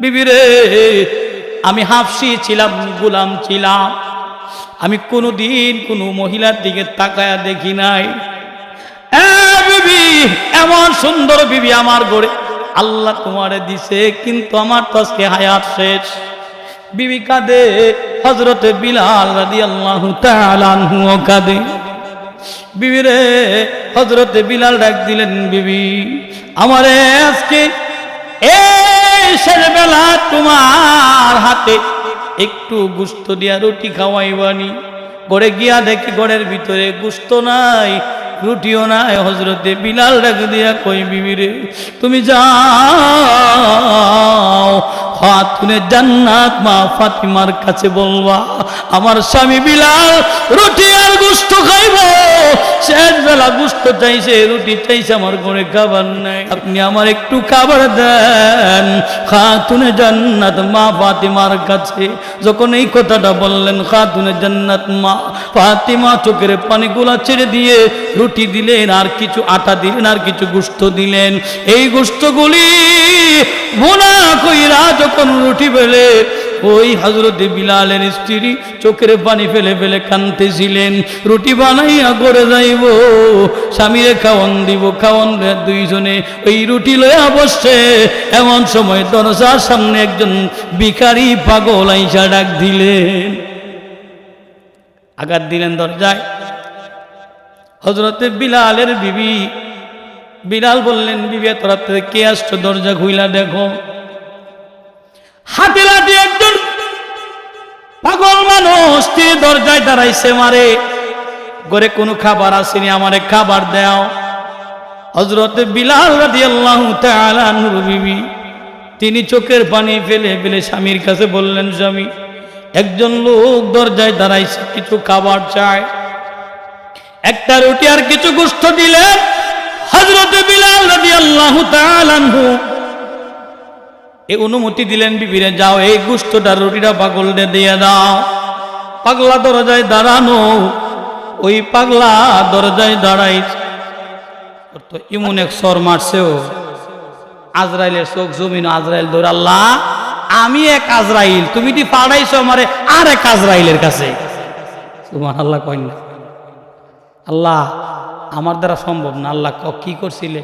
বিবিরে আমি হাফসি ছিলাম, গুলাম ছিলাম। আমি কোনোদিন কোনো মহিলার দিকে তাকায়া দেখি নাই। এ বিবি, এমন সুন্দর বিবি আমার গড়ে আল্লাহ তোমারে দিছে, কিন্তু আমার তো আজকে হায়াত শেষ। বিবি কাঁদে হজরতে বিলাল রাদি আল্লাহ তালানহু কাঁদে। বিবি রে হজরতে বিলাল ডাক দিলেন, বিবি, আমারে আজকে এই শেষ বেলা তোমার হাতে একটু গুস্ত দিয়া রুটি খাওয়াইবানি। গড়ে গিয়া দেখি গড়ের ভিতরে গুস্ত নাই, রুটিও নাই। হজরতে বিলাল ডাক দিয়া কই বিবিরে তুমি যাও। খাতুনে জান্নাত মা ফাতিমার কাছে বলবা আমার স্বামী বিলাল, রুটি আর গুস্ত খাইব। শেষ বেলা গুস্ত চাইছে, রুটি চাইছে, আমার ঘরে খাবার নাই। আপনি আমার একটু খাবার দেন। খাতুনে জান্নাত মা ফাতিমার কাছে। যখন এই কথাটা বললেন, খাতুনে জান্নাত মা ফাতিমা চোখের পানিগুলা ছেড়ে দিয়ে রুটি দিলেন, আর কিছু আটা দিলেন, আর কিছু গুস্ত দিলেন। এই গুস্তগুলি ভোনা কইরা যখন রুটি বেলে ওই হজরতে বিলালের স্ত্রী চোখের পানি ফেলে ফেলে কানতেছিলেন রুটি বানাইয়া করে যাইব, স্বামীরে খাওয়ান দিব, খাওয়ান দুইজনে ওই রুটি লইয়া বসছে। এমন সময় দরজার সামনে একজন ভিখারি পাগল আইসা ডাক দিলেন। আঘাত দিলেন দরজায়। হজরতে বিলালের বিবি, বিলাল বললেন, বিবি তোরা তো কে আসছো? দরজা খুইলা দেখো। হাতে লাঠি একজন পাগল মানুষ তিনি দরজায় দাঁড়াইছে মারে। ঘরে কোনো খাবার আসেনি, আমারে খাবার দাও। হজরতে বিলাল রাদি আল্লাহ বিবি, তিনি চোখের পানি ফেলে ফেলে স্বামীর কাছে বললেন, স্বামী, একজন লোক দরজায় দাঁড়াইছে, কিছু খাবার চায়। একটা রুটি আর কিছু গোষ্ঠ দিলেন হজরতে বিলাল রাদি আল্লাহ এই অনুমতি দিলেন বিবিরে, যাও, এই গুস্তটা রুটিটা পাগলটা দিয়ে দাও। পাগলা দরজায় দাঁড়ানো, ওই পাগলা দরজায় দাঁড়াই তো ইমন এক সর মারছেও আজরাইলের চোখ জমিন, আজরাইল ধর, আল্লাহ, আমি এক আজরাইল, তুমি কি পাড়াইছো আমারে আর এক আজরাইলের কাছে। তোমার আল্লাহ না। আল্লাহ, আমার দ্বারা সম্ভব না। আল্লাহ ক- করছিলে?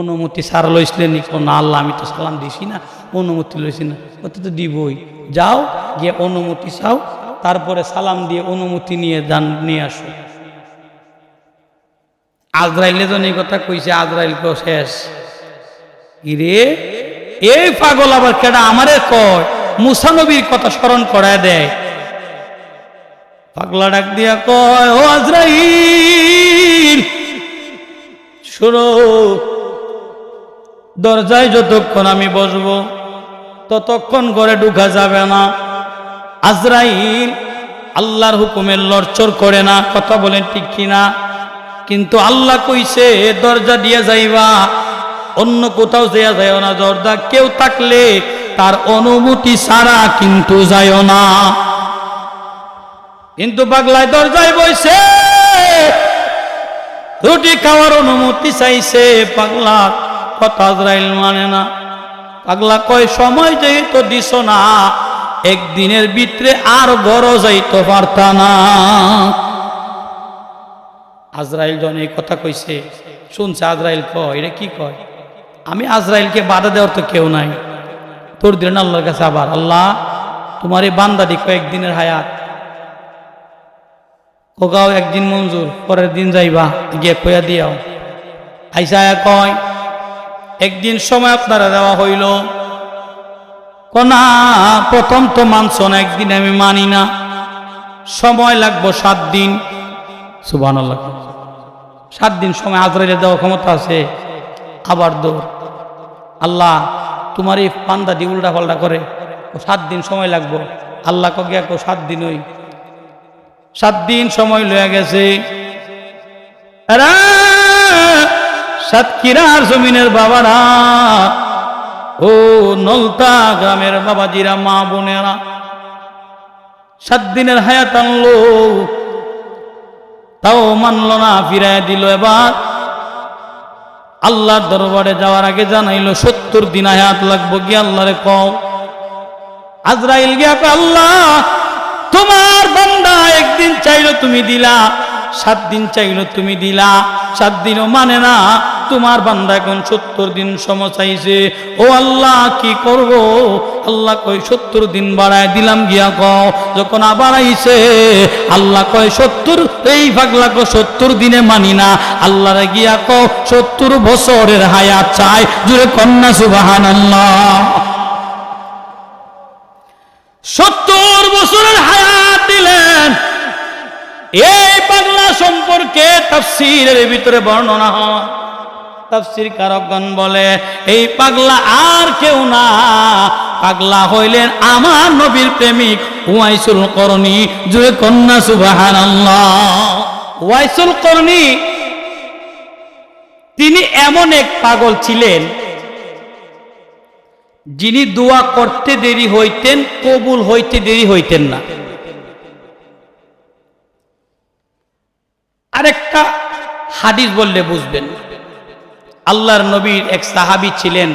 অনুমতি সারা লইছিলেন না? আল্লাহ, আমি তো সালাম দিছি না, অনুমতি লইছি না। ও তো দিবই। যাও, গিয়ে অনুমতি চাও, তারপরে সালাম দিয়ে অনুমতি নিয়ে যান, নিয়ে আসো। আজরাইলে জন এই কথা কইছে, আজরাইল কেউ শেষ। ইরে, এই পাগল আবার কেডা আমারে কয়? মুসানবীর কথা স্মরণ করায় দেয়। পাগলা ডাক দিয়া কয়, ও আজরাইল, শোনো দরজায় যতক্ষণ আমি বসবো, ততক্ষণ ঘরে ঢুকা যাবে না। আজরাইল আল্লাহর হুকুমের লড়চড় করে না, কথা বলেন ঠিক কিনা? কিন্তু আল্লাহ কইছে, দরজা দিয়ে যাইবা, অন্য কোথাও দেয়া যায় না। দরজা কেউ থাকলে তার অনুমতি ছাড়া কিন্তু যায় না। কিন্তু বাগলায় দরজায় বইছে, রুটি খাওয়ার অনুমতি চাইছে পাগলা কথা আজরাইল মানে না। পাগলা কয়, সময় যেহেতু দিস না, একদিনের ভিতরে আর বড় যাইতে পারতা না। আজরাইল জন এই কথা কইছে, শুনছে আজরাইল কয়, এটা কি কয়? আমি আজরাইলকে বাধা দেওয়ার তো কেউ নাই। তোর দিলেন আল্লাহর কাছে আবার, আল্লাহ, তোমার এই বান্দাটি কয়েকদিনের হায়াত। কোকাও একদিন মঞ্জুর, পরের দিন যাইবা, গিয়ে কইয়া দিয়াও। আইসা কয় একদিন সময় আপনারা দেওয়া হইল। কনা, প্রথম তো মানছ না একদিন আমি মানি না। সময় লাগবো সাত দিন। সুবান সাত দিন সময় আজরাইলে দেওয়ার ক্ষমতা আছে। আবার দৌড়। আল্লাহ তোমার এই পান্দা দিয়ে উল্টা পাল্টা করে সাত দিন সময় লাগবো। আল্লাহ কে গিয়া কো সাত দিন ওই। সাত দিন সময় লয়ে গেছে। এরা সাতক্ষীরার জমিনের বাবারা, ও নলতা গ্রামের বাবাজিরা, মা বোনেরা, সাত দিনের হায়াত আনলো, তাও মানল না ফিরাই দিল। এবার আল্লাহর দরবারে যাওয়ার আগে জানাইলো, সত্তর দিন হায়াত লাগবো কি আল্লাহরে কও? আজরাইল গিয়া আল্লাহ, তোমার বান্দা একদিন চাইলো তুমি দিলা, সাত দিন চাইলো তুমি দিলা, সাত দিনও মানে না তোমার বান্দা এখন সত্তর দিন সময় চাইছে। ও আল্লাহ, কি করব? আল্লাহ কয়, সত্তর দিন বাড়ায় দিলাম গিয়া কও। যখন আবার আইছে, আল্লাহ কয়, সত্তর, এই পাগলা কো সত্তর দিনে মানি না। আল্লাহরে গিয়া কও, সত্তর বছরের হায়াত চাই। জুড়ে কন্যা সুবাহান আল্লাহ সত্তর বছরের হায়াত দিলেন। এই পাগলা সম্পর্কে তাফসিরের ভিতরে বর্ণনা হয়। তাফসির কারকগণ বলে, এই পাগলা আর কেউ না। পাগলা হইলেন আমার নবীর প্রেমিক ওয়াইসুল করণী জুড়ে কন্যা সুবাহান ওয়াইসুল করণী তিনি এমন এক পাগল ছিলেন, যিনি দোয়া করতে দেরি হইতেন, কবুল হইতে দেরি হইতেন না। আরেকটা হাদিস বললে বুঝবেন আল্লাহর নবীর এক সাহাবী ছিলেন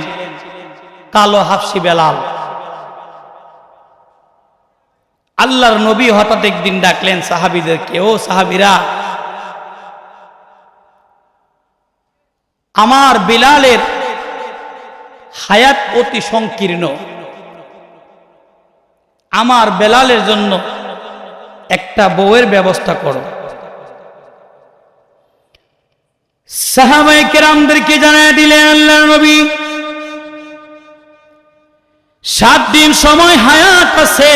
কালো হাফসি বেলাল। আল্লাহর নবী হঠাৎ একদিন ডাকলেন, সাহাবিদেরকে, ও সাহাবিরা, আমার বিলালের হায়াত অতি সংকীর্ণ। আমার বেলালের জন্য একটা বউয়ের ব্যবস্থা করো। সাহাবাই জানায় দিলেন আল্লাহ নবী, সাত দিন সময় হায়াত আছে।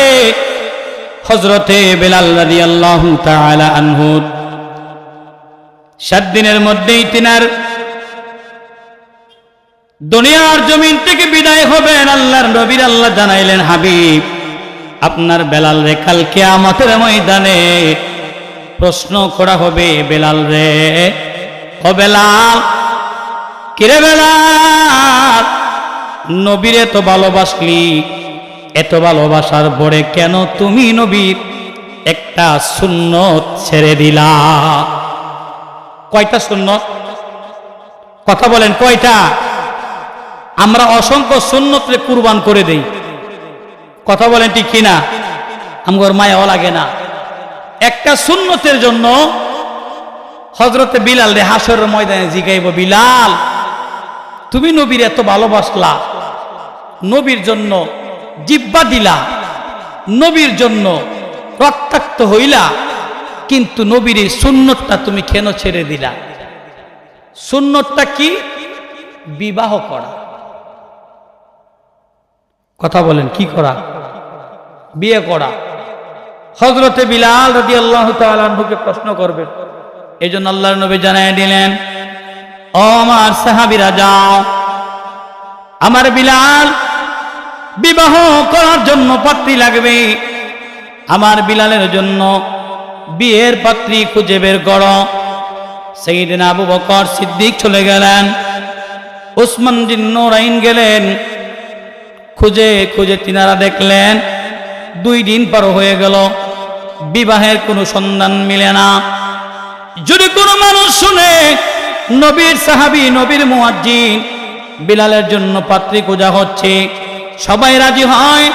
হজরতে বেলাল আল্লাহ আনহুদ সাত দিনের মধ্যেই তিনার দুনিয়ার জমিন থেকে বিদায় হবেন আল্লাহর নবীর আল্লাহ জানাইলেন, হাবিব, আপনার বেলাল রে কালকে আমাদের ময়দানে প্রশ্ন করা হবে, বেলাল রে ও বেলাল, কিরে বেলাল? নবীর এত ভালোবাসলি, এত ভালোবাসার পরে কেন তুমি নবীর একটা সুন্নত ছেড়ে দিলা? কয়টা শূন্য কথা বলেন, কয়টা? আমরা অসংখ্য সুন্নতরে কুরবান করে দেই। কথা বলেন ঠিক কিনা? আমার মায়াও লাগে না। একটা সুন্নতের জন্য হজরতে বিলাল রে হাসর ময়দানে জিগাইব, বিলাল, তুমি নবীর এত ভালোবাসলা, নবীর জন্য জিব্বা দিলা, নবীর জন্য রক্তাক্ত হইলা, কিন্তু নবীর এই সুন্নতটা তুমি কেন ছেড়ে দিলা? সুন্নতটা কি? বিবাহ করা। কথা বলেন, কি করা? বিয়ে করা। হজরতে বিলাল রদি আল্লাহ তালুকে প্রশ্ন করবেন এই জন্য আল্লাহর নবী জানাই দিলেন, ও আমার সাহাবিরা, যাও। আমার বিলাল বিবাহ করার জন্য পাত্রী লাগবে। আমার বিলালের জন্য বিয়ের পাত্রী খুঁজে বের করো। সেই দিন আবু বকর সিদ্দিক চলে গেলেন। উসমান জিন নোরাইন গেলেন। খুঁজে খুঁজে তিনারা দেখলেন, দুই দিন পর হয়ে গেল। বিবাহের কোনো সন্ধান মিলে না। যদি কোনো মানুষ শুনে, নবীর সাহাবি, নবীর মুয়াজ্জিন বিলালের জন্য পাত্রী খোঁজা হচ্ছে, সবাই রাজি হয়,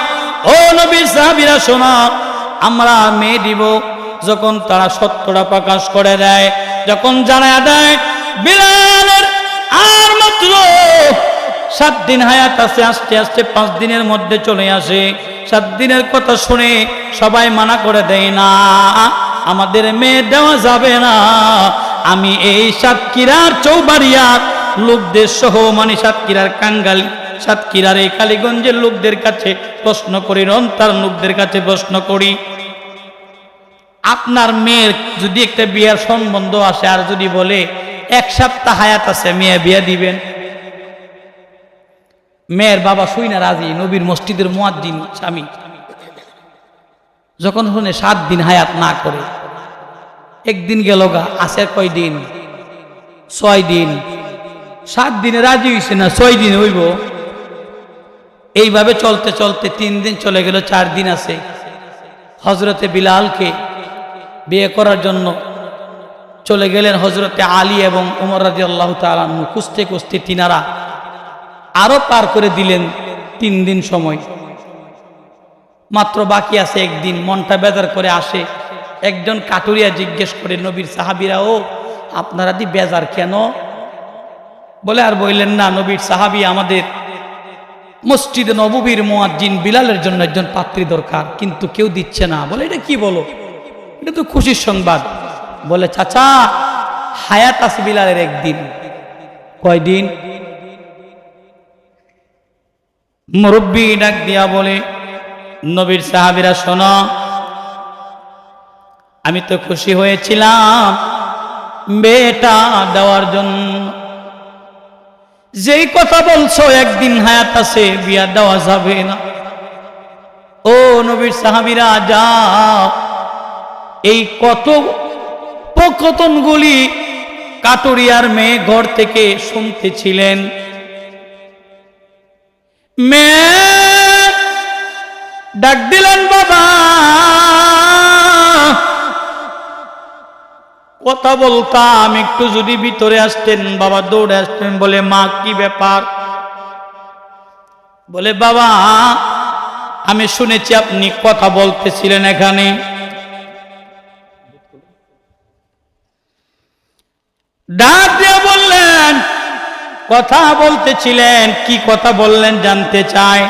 ও নবীর সাহাবিরা শোনা, আমরা মেয়ে দিব, যখন তারা সত্যটা প্রকাশ করে দেয়, যখন জানা দেয়, বিলালের আর মাত্র সাত দিন হায়াত আছে, আস্তে আস্তে পাঁচ দিনের মধ্যে চলে আসে, সাত দিনের কথা শুনে সবাই মানা করে দেয় না। আমাদের মেয়ে দেওয়া যাবে না। আমি এই সাতক্ষীরার চৌবাড়িয়ার লোকদের সহ মানে সাতক্ষীরার কাঙ্গালি, সাতক্ষীরার এই কালীগঞ্জের লোকদের কাছে প্রশ্ন করি, রন্তার লোকদের কাছে প্রশ্ন করি। আপনার মেয়ের যদি একটা বিয়ার সম্বন্ধ আসে আর যদি বলে, এক সপ্তাহ হায়াত আছে, মেয়ে বিয়ে দিবেন। মেয়ের বাবা শুই না রাজি, নবীর মসজিদের মুয়াদ্দিন স্বামী। যখন শুনে সাত দিন হায়াত না করে, একদিন গেল গা আসে কয় দিন? ছয় দিন। সাত দিনে রাজি হইছে না ছয় দিন হইব? এইভাবে চলতে চলতে তিন দিন চলে গেল, চার দিন আছে। হজরতে বিলালকে বিয়ে করার জন্য চলে গেলেন হজরতে আলী এবং উমর রাজি আল্লাহ তালু কুস্তে কুস্তে তিনারা আরও পার করে দিলেন তিন দিন সময়। মাত্র বাকি আছে একদিন, মনটা বেজার করে আসে। একজন কাটুরিয়া জিজ্ঞেস করে, নবীর সাহাবিরা ও আপনারা দি বেজার কেন? বলে, আর বললেন না, নবীর সাহাবি আমাদের মসজিদে নববীর মোয়াজ্জিন বিলালের জন্য একজন পাত্রী দরকার, কিন্তু কেউ দিচ্ছে না। বলে, এটা কি বলো? এটা তো খুশির সংবাদ। বলে, চাচা, হায়াত আছে বিলালের একদিন। কয়দিন? মুরব্বী ডাক দিয়া বলে নবীর সাহাবিরা, শোনো। আমি তো খুশি হয়েছিলাম বেটা দেওয়ার জন্য। যেই কথা বলছো, একদিন হায়াত আছে, বিয়া দেওয়া যাবে না। ও নবীর সাহাবিরা, যাও। এই কত পকতনগুলি কাটুরিয়ার মেয়ে ঘর থেকে শুনতেছিলেন। মেয়ে ডাক দিলেন, বাবা! কথা বলতাম, একটু যদি ভিতরে আসতেন, বাবা দৌড়ে আসতেন, বলে, মা, কি ব্যাপার? বলে, বাবা, আমি শুনেছি আপনি কথা বলতেছিলেন এখানে। ডাক দিয়ে বললেন, কথা বলতেছিলেন, কি কথা বললেন জানতে চায়?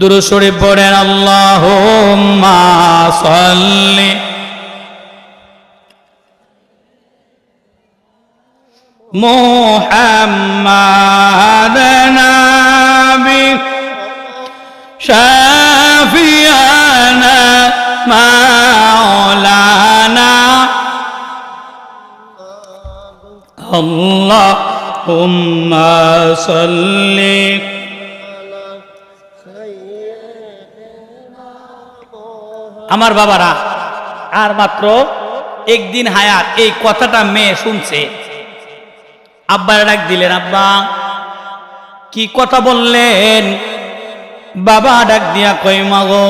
দূর সরে পড়েন আল্লাহ সাল্লি محمد نبي شافينا مولانا اللهم صل আমার বাবারা, আর মাত্র একদিন হায়াত এই কথাটা মেয়ে শুনছে। আব্বার ডাক দিলেন, আব্বা, কি কথা বললেন? বাবা ডাক দিয়া কই মাগো,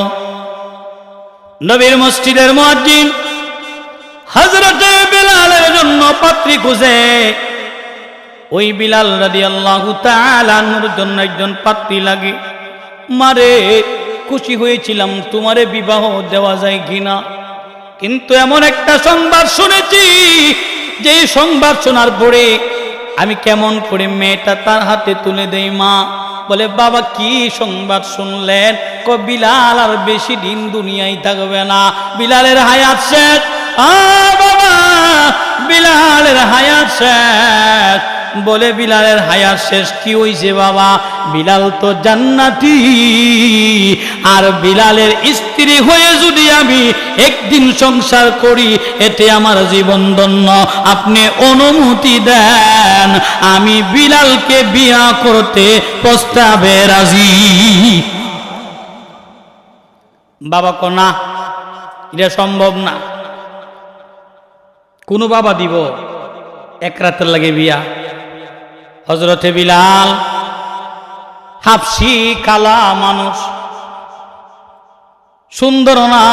নবীর মসজিদের মুয়াজ্জিন হযরতে বিলালের জন্য পাত্রী খুঁজে। ওই বিলাল রাদিয়াল্লাহু তাআলার জন্য একজন পাত্রী লাগে। মারে খুশি হয়েছিলাম, তোমারে বিবাহ দেওয়া যায় কিনা? কিন্তু এমন একটা সংবাদ শুনেছি, যে সংবাদ শোনার পরে আমি কেমন করে মেয়েটা তার হাতে তুলে দেই মা? বলে, বাবা, কি সংবাদ শুনলেন? ক, বিলাল আর বেশি দিন দুনিয়ায় থাকবে না। বিলালের হায়াত শেষ। আ, বাবা, বিলালের হায়াত শেষ। বলে বিলালের হায়াত শেষ কি হইছে বাবা? বিলাল তো জান্নাতি। আর বিলালের স্ত্রী হয়ে যদি আমি একদিন সংসার করি, এতে আমার জীবন ধন্য। আপনি অনুমতি দেন, আমি বিলালকে বিয়া করতে প্রস্তাবে রাজি। বাবা কো, না, এটা সম্ভব না। কোনো বাবা দিব, এক রাতের লাগে বিয়া। হজরতে বিলাল, হাফসি কালা মানুষ, সুন্দর না।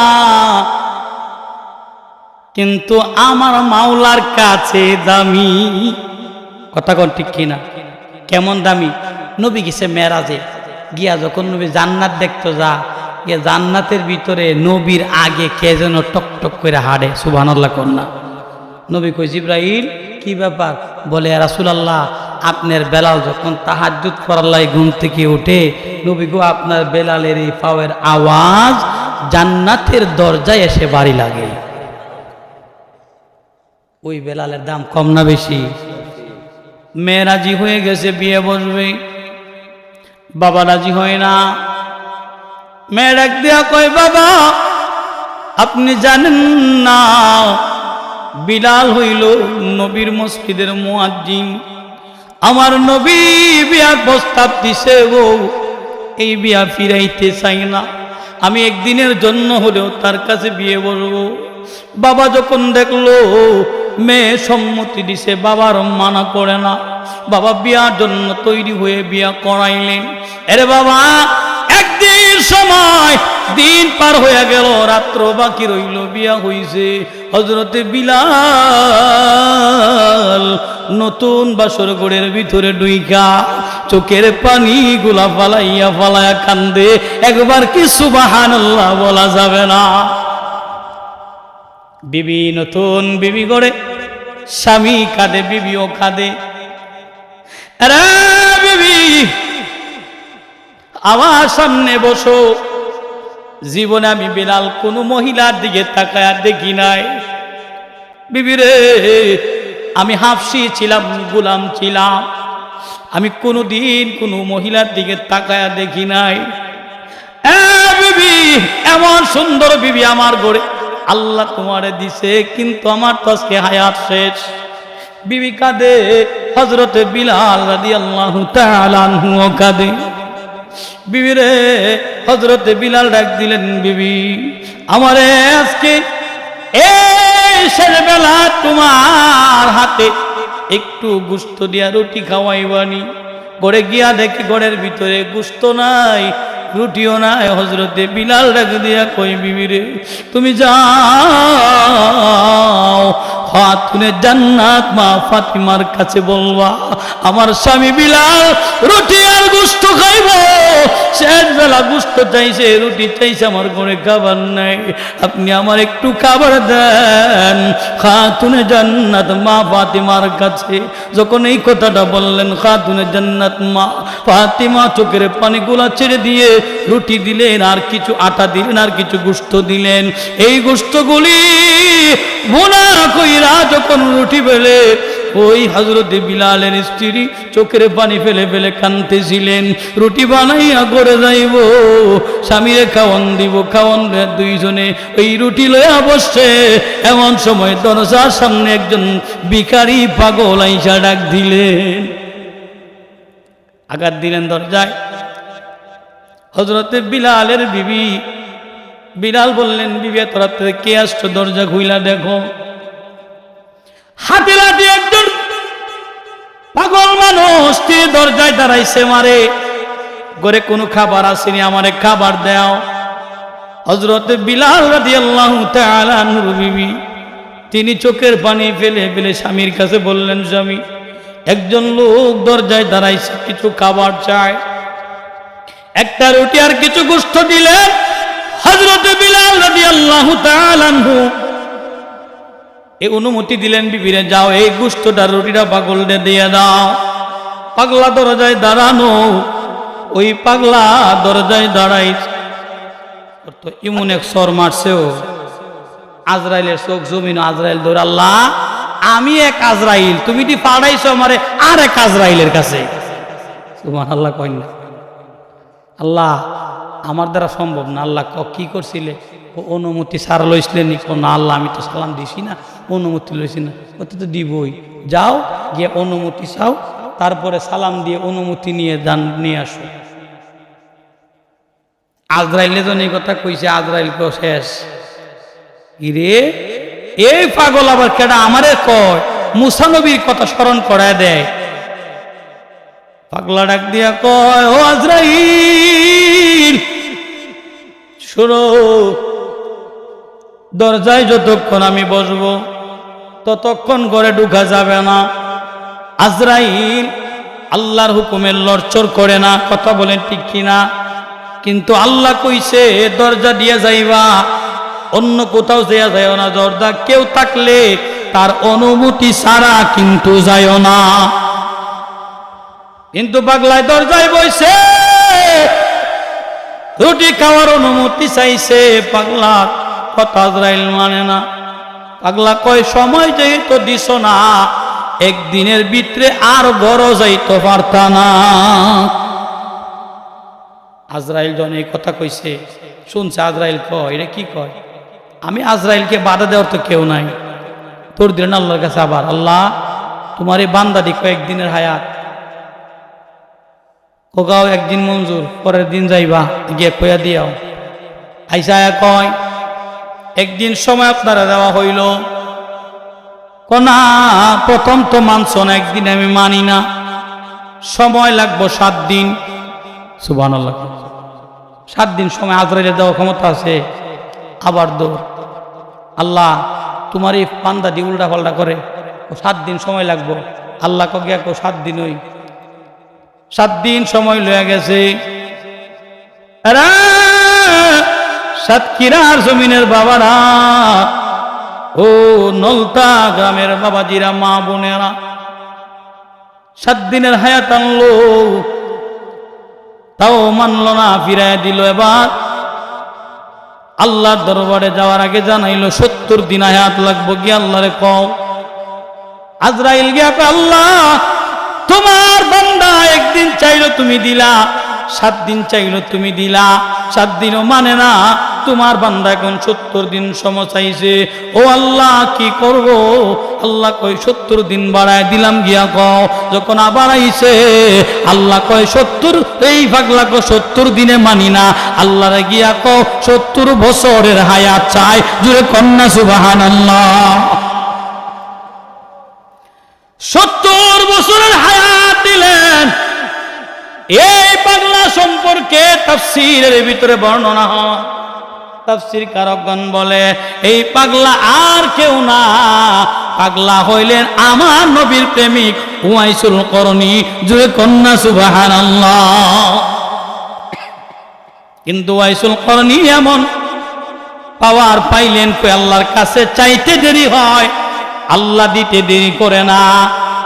কিন্তু আমার মাওলার কাছে দামি। কথা কোন ঠিক কিনা? কেমন দামি? নবী গেছে মেরাজে। গিয়া যখন নবী জান্নাত দেখতো যা, গিয়া জান্নাতের ভিতরে নবীর আগে কে যেন টক টক করে হাড়ে সুবহানাল্লাহ কন্যা। নবী কই জিব্রাইল, কি ব্যাপার? বলে রাসূলুল্লাহ আপনার বেলাল যখন তাহাজ্জুদ পড়াল্লাই ঘুম থেকে উঠে, নবী গো, আপনার বেলালের এই পাওয়ের আওয়াজ জান্নাতের দরজায় এসে বাড়ি লাগে। ওই বেলালের দাম কম না বেশি? মেয়ে রাজি হয়ে গেছে, বিয়ে বসবে। বাবা রাজি হয় না। মেয়ে ডাক দেয়া কয়, বাবা, আপনি জানেন না, বিলাল হইল নবীর মসজিদের মুয়াজ্জিন। আমার নবী বিয়ার প্রস্তাব দিছে গো। এই বিয়া ফিরাইতে চাই না। আমি একদিনের জন্য হলেও তার কাছে বিয়ে বলব বাবা যখন দেখল, মেয়ে সম্মতি দিছে, বাবার মানা করে না। বাবা বিয়ার জন্য তৈরি হয়ে বিয়া করাইলেন। এরে বাবা একদিন সময় দিন পার হয়ে গেল, রাত্র বাকি রইল, বিয়া হইছে। হজরতে বিলাল নতুন বাসর গোড়ের ভিতরে ডুইকা চোখের পানি গুলা ফালাইয়া ফালাইয়া কান্দে। একবার কি সুবাহান বলা যাবে না? বিবি নতুন বিবি গড়ে, স্বামী কাঁদে, বিবিও কাঁদে। বিবি আমার সামনে বসো। জীবনে আমি বেলাল কোনো মহিলার দিকে তাকায় দেখি নাই। বিবিরে আমি হাফসি ছিলাম, গুলাম ছিলাম। আমি কোনো দিন কোনো মহিলার দিকে তাকায় দেখি নাই। বিবি, এমন সুন্দর বিবি আমার গড়ে আল্লাহ তোমারে দিছে, কিন্তু আমার তো আজকে হায়াত শেষ। বিবি কাঁদে হজরতে বিলাল রাদি আল্লাহ কাঁদে। বিবি রে হজরতে বিলাল ডাক দিলেন, বিবি, আমারে আজকে বেলা তোমার হাতে একটু গুস্ত দিয়া রুটি খাওয়াইবানি। গড়ে গিয়া দেখি গড়ের ভিতরে গুস্ত নাই, রুটিও নাই। হজরতে বিলাল ডাক দিয়া কই বিবি রে, তুমি যাও ফাতুনে জান্নাত মা ফাতিমার কাছে বলবা, আমার স্বামী বিলাল রুটি আর গুস্ত খাইব। শেষ বেলা গুস্ত চাইছে, রুটি চাইছে, আমার ঘরে খাবার নাই। আপনি আমার একটু খাবার দেন। খাতুনে জান্নাত মা ফাতিমার কাছে। যখন এই কথাটা বললেন, খাতুনে জান্নাত মা ফাতিমা চোখের পানিগুলা ছেড়ে দিয়ে রুটি দিলেন, আর কিছু আটা দিলেন, আর কিছু গুস্ত দিলেন। এই গুস্তগুলি বোনা কইরা যখন রুটি বেলে ওই হজরত বিলালের স্ত্রী চোখের পানি ফেলে ফেলে কানতেছিলেন রুটি বানাইয়া করে যাইব, স্বামীরে খাওয়ান দিব, খাওয়ান দুইজনে ওই রুটি লয়া বসছে। এমন সময় দরজার সামনে একজন ভিখারি পাগল আইসা ডাক দিলেন। আঘাত দিলেন দরজায়। হজরতে বিলালের বিবি, বিলাল বললেন, বিবি তোরা থেকে কে আসছো? দরজা খুইলা দেখো। হাতে পাগল মানুষ কে দরজায় দাঁড়াইছে মারে। ঘরে কোনো খাবার আসেনি, আমারে খাবার দাও। হজরতে বিলাল রাদি আল্লাহ বিবি, তিনি চোখের পানি ফেলে ফেলে স্বামীর কাছে বললেন, স্বামী, একজন লোক দরজায় দাঁড়াইছে, কিছু খাবার চায়। একটা রুটি আর কিছু গোষ্ঠ দিলেন? হজরতে বিলাল রাদি আল্লাহ এই অনুমতি দিলেন বিবিরে, যাও, এই গুস্তটা রুটিটা পাগলটা দিয়ে দাও। পাগলা দরজায় দাঁড়ানো, ওই পাগলা দরজায় দাঁড়াই তো ইমন এক সর মারছেও আজরাইলের চোখ জমিন, আজরাইল দৌড়, আল্লাহ, আমি এক আজরাইল, তুমি কি পাড়াইছো আমারে আর এক আজরাইলের কাছে? তোমার আল্লাহ কয় না। আল্লাহ, আমার দ্বারা সম্ভব না, আল্লাহ ক- করছিলে? অনুমতি সারা লইছিলেন না, আল্লাহ, আমি তো সালাম দিছি না। অনুমতি লইছি না। ও তো দিবই। যাও, গিয়ে অনুমতি চাও, তারপরে সালাম দিয়ে অনুমতি নিয়ে দান নিয়ে আসো। আজরাইলে তো এই কথা কইছে, আজরাইল কেউ শেষ। ইরে এই পাগল আবার কেডা আমারে কয়? মুসানবীর কথা স্মরণ করায় দেয়। পাগলা ডাক দিয়া কয়, ও আজরাইল, শোনো, দরজায় যতক্ষণ আমি বসবো ততক্ষণ ঘরে ঢুকা যাবে না। আজরাইল আল্লাহর হুকুমের লড়চড় করে না, কথা বলেন ঠিক কিনা? কিন্তু আল্লাহ কইছে, দরজা দিয়ে যাইবা, অন্য কোথাও দেয়া যায় না, দরজা কেউ থাকলে তার অনুমতি ছাড়া কিন্তু যায় না। কিন্তু পাগলায় দরজায় বইছে, রুটি খাওয়ার অনুমতি চাইছে পাগলা কথা আজরাইল মানে না। পাগলা কয়, সময় যেহেতু দিস না, একদিনের ভিতরে আর বড় যাইতে পারতা না। আজরাইল জন এই কথা কইছে, শুনছে আজরাইল কয়, এটা কি কয়? আমি আজরাইলকে বাধা দেওয়ার তো কেউ নাই। তোর দিলেন আল্লাহর কাছে আবার, আল্লাহ, তোমার এই বান্দাদি কয়েকদিনের হায়াত। কোকাও একদিন মঞ্জুর, পরের দিন যাইবা, গিয়ে কয়া দিয়াও আইসা কয় একদিন সময় আপনারা দেওয়া হইল। কনা প্রথম তো মানছ না একদিন আমি মানি না। সময় লাগবো সাত দিন। সুবান সাত দিন সময় আজরাইলে দেওয়ার ক্ষমতা আছে। আবার দৌড়। আল্লাহ তোমার এই পান্দা দিয়ে উল্টা পাল্টা করে। ও সাত দিন সময় লাগবো। আল্লাহ কো সাত দিন ওই সাত দিন সময় লয়ে গেছে। এরা সাতক্ষীরার জমিনের বাবারা, ও নলতা গ্রামের বাবাজিরা, মা বোনেরা, সাত দিনের হায়াত আনলো, তাও মানল না, ফিরায় দিল এবার। আল্লাহর দরবারে যাওয়ার আগে জানাইল, সত্তর দিন হায়াত লাগবো গিয়ে আল্লাহরে কও। আজরাইল গিয়া আল্লাহ, তোমার বান্দা একদিন চাইলো তুমি দিলা। সাত দিন চাইলো তুমি দিলা। সাত দিনও মানে না, তোমার বান্দা এখন সত্তর দিন সময় চাইছে ও আল্লাহ, কি করব? আল্লাহ কয়, সত্তর দিন বাড়ায় দিলাম গিয়া কও। যখন আবার আইছে, আল্লাহ কয়, সত্তর, এই পাগলা কো সত্তর দিনে মানি না। আল্লাহরে গিয়া কও, সত্তর বছরের হায়াত চাই। জুড়ে কন্যা সুবাহান আল্লাহ সত্তর বছরের হায়াত দিলেন এই পাগলা সম্পর্কে তাফসিরের ভিতরে বর্ণনা হয়। তাফসির কারকগণ বলে, এই পাগলা আর কেউ না। পাগলা হইলেন আমার নবীর প্রেমিক উমাইসুল করণী জুড়ে কন্যা সুবাহান কিন্তু ওয়াইসুল করণী এমন। পাওয়ার পাইলেন কই, আল্লাহর কাছে চাইতে দেরি হয়। আল্লাহ দিতে দেরি করে না।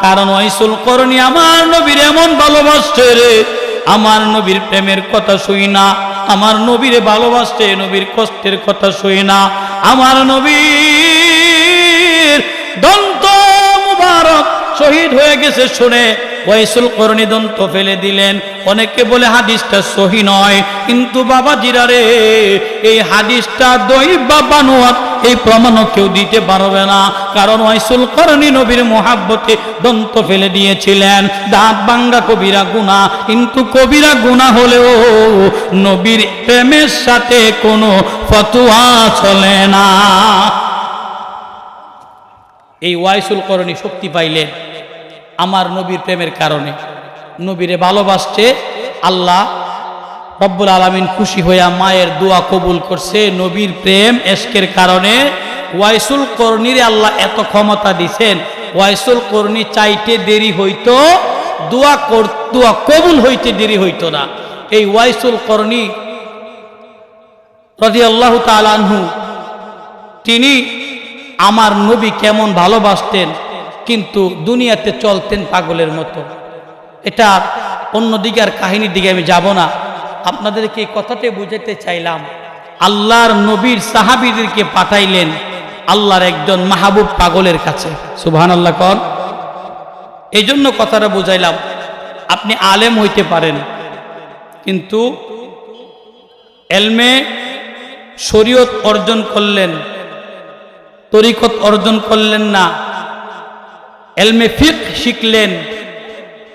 কারণ ওইসুল করণী আমার নবীর এমন ভালোবাসছে রে। আমার নবীর প্রেমের কথা শুই না, আমার নবীরে ভালোবাসছে নবীর কষ্টের কথা শুই না। আমার নবীর মুবারক শহীদ হয়ে গেছে শুনে ওয়াইসুল করণী দন্ত ফেলে দিলেন। অনেকে বলে হাদিসটা সহি নয়, কিন্তু বাবা জিরারে এই হাদিসটা দই বাবা নোয়াত, এই প্রমাণও কেউ দিতে পারবে না। কারণ ওয়াইসুল করণী নবীর মোহাব্বতে দন্ত ফেলে দিয়েছিলেন। দাঁত বাঙ্গা কবিরা গুণা, কিন্তু কবিরা গুণা হলেও নবীর প্রেমের সাথে কোনো ফতুয়া চলে না। এই ওয়াইসুল করণী শক্তি পাইলেন আমার নবীর প্রেমের কারণে নবীরে ভালোবাসছে আল্লাহ রব্বুল আলমিন খুশি হইয়া মায়ের দোয়া কবুল করছে। নবীর প্রেম এশকের কারণে ওয়াইসুল করণীর আল্লাহ এত ক্ষমতা দিছেন। ওয়াইসুল করণী চাইতে দেরি হইতো, দোয়া কর, দোয়া কবুল হইতে দেরি হইতো না। এই ওয়াইসুল করণী রদি আল্লাহ তালানহু তিনি আমার নবী কেমন ভালোবাসতেন, কিন্তু দুনিয়াতে চলতেন পাগলের মতো। এটা অন্য দিকে আর কাহিনীর দিকে আমি যাব না। আপনাদেরকে কথাতে বুঝাতে চাইলাম। আল্লাহর নবীর সাহাবিদেরকে পাঠাইলেন আল্লাহর একজন মাহবুব পাগলের কাছে। সুবহান আল্লাহ কর এই জন্য কথাটা বুঝাইলাম, আপনি আলেম হইতে পারেন, কিন্তু এলমে শরীয়ত অর্জন করলেন তরিকত অর্জন করলেন না। এলমে ফিক শিখলেন,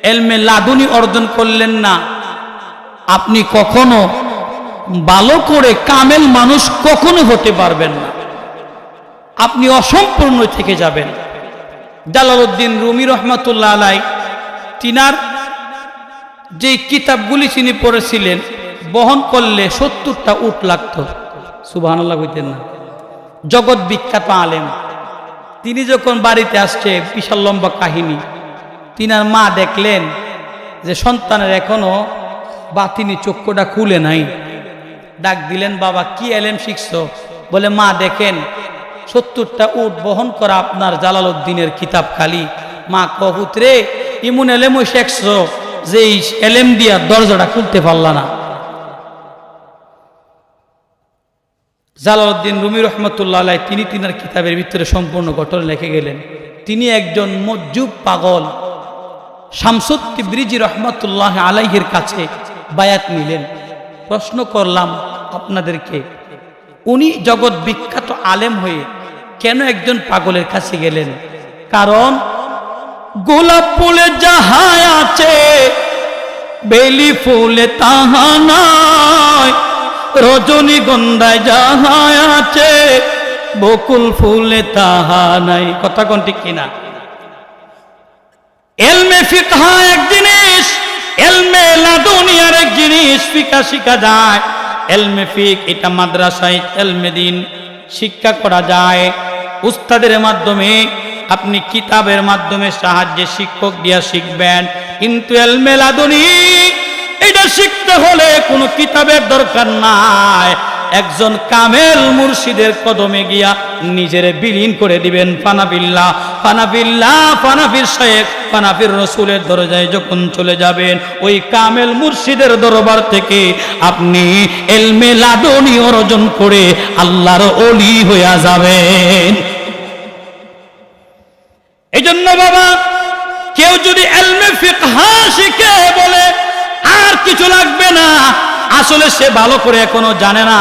এলমে লাদুনি অর্জন করলেন না। আপনি কখনো ভালো করে কামেল মানুষ কখনো হতে পারবেন না। আপনি অসম্পূর্ণ থেকে যাবেন। জালালউদ্দিন রুমি রহমাতুল্লাহ আলাই তিনার যে কিতাবগুলি তিনি পড়েছিলেন, বহন করলে সত্তরটা উট লাগতো। সুবাহ হইতেন না। জগৎ বিখ্যাত আলেম। তিনি যখন বাড়িতে আসছে, বিশাল লম্বা কাহিনী। তিনার মা দেখলেন যে সন্তানের এখনও বা তিনি চক্ষুটা খুলে নাই। ডাক দিলেন, বাবা, কি এলেম শিখছ? বলে, মা, দেখেন, সত্তরটা উট বহন করা আপনার জালাল উদ্দিনের কিতাব খালি। মা কহুতরে ইমুন এলেমও শেখছ যে এই এলেম দিয়া দরজাটা খুলতে পারলা না। জালাউদ্দিন রুমি রহমতুল্লাহ আলাই, তিনি তিনার কিতাবের ভিতরে সম্পূর্ণ ঘটনা লিখে গেলেন। তিনি একজন মজ্জুব পাগল। শামসুদ্দি ব্রিজি রহমতুল্লাহ আলাইহের কাছে বায়াত নিলেন। প্রশ্ন করলাম আপনাদেরকে, উনি জগৎ বিখ্যাত আলেম হয়ে কেন একজন পাগলের কাছে গেলেন? কারণ গোলাপ ফুলে যাহা আছে, বেলি ফুলে তাহা নয় রজনীগন্ধায় যাহা আছে, বকুল ফুলে তাহা নাই। কথা কোন কিনা? এলমে ফিকহা এক জিনিস, এলমে লাদুনিয়ার এক জিনিস, ফিকা শিখা যায়। এলমে ফিক, এটা মাদ্রাসায় এলমে দিন শিক্ষা করা যায়। উস্তাদের মাধ্যমে, আপনি কিতাবের মাধ্যমে সাহায্যে শিক্ষক দিয়া শিখবেন। কিন্তু এলমে লাদুনি এটা শিখতে হলে কোনো কিতাবের দরকার নাই। একজন কামেল মুর্শিদের কদমে গিয়া নিজের বিলীন করে দিবেন ফানাবিল্লা। ফানাবিল্লা ফানাফির শেখ ফানাফির রসুলের দরজায় যখন চলে যাবেন, ওই কামেল মুর্শিদের দরবার থেকে আপনি এলমে লাদনি অর্জন করে আল্লাহর অলি হইয়া যাবেন। এই জন্য বাবা, কেউ যদি এলমে ফিকহা শিখে বলে আর কিছু লাগবে না। আসলে সে ভালো করে এখনও জানে না।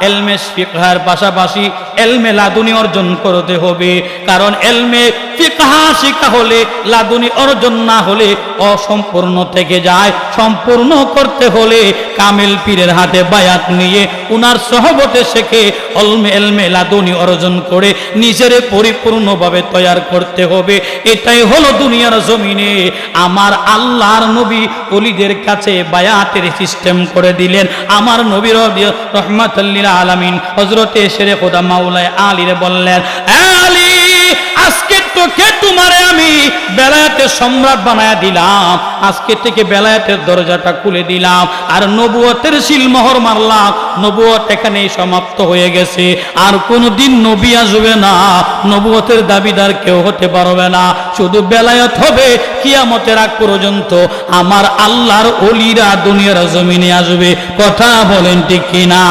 এলমে ফিকহার পাশাপাশি এলমে লাদুনি অর্জন করতে হবে। কারণ এলমে ফিকহা শিক্ষা হলে, লাদুনি অর্জন না হলে অসম্পূর্ণ থেকে যায়। সম্পূর্ণ করতে হলে কামেল পীরের হাতে বায়াত নিয়ে উনার সহবতে শেখে অলমে এলমে লাদুনি অর্জন করে নিজের পরিপূর্ণভাবে তৈয়ার করতে হবে। এটাই হলো দুনিয়ার জমিনে। আমার আল্লাহর নবী অলিদের কাছে বায়াতের সিস্টেম করে দিলেন। আমার নবীর রহমাতাল্লিল আলামিন হজরতে শেরে খোদা মাওলায় আলীরে বললেন "এ আলী আজকে তোকে তোমারে আমি বেলায়েতের সম্রাট বানায় দিলাম। আজকে থেকে বেলায়াতের দরজাটা খুলে দিলাম। আর নবুয়তের শিলমোহর মারলাম। নবুয়ত এখানেই সমাপ্ত হয়ে গেছে। আর কোনোদিন নবী আসবে না। নবুয়তের দাবিদার কেউ হতে পারবে না। শুধু বেলায়েত হবে কিয়ামতের আগ পর্যন্ত। আমার আল্লাহর অলিরা দুনিয়ার জমিনে আসবে। কথা বলেন ঠিক কিনা?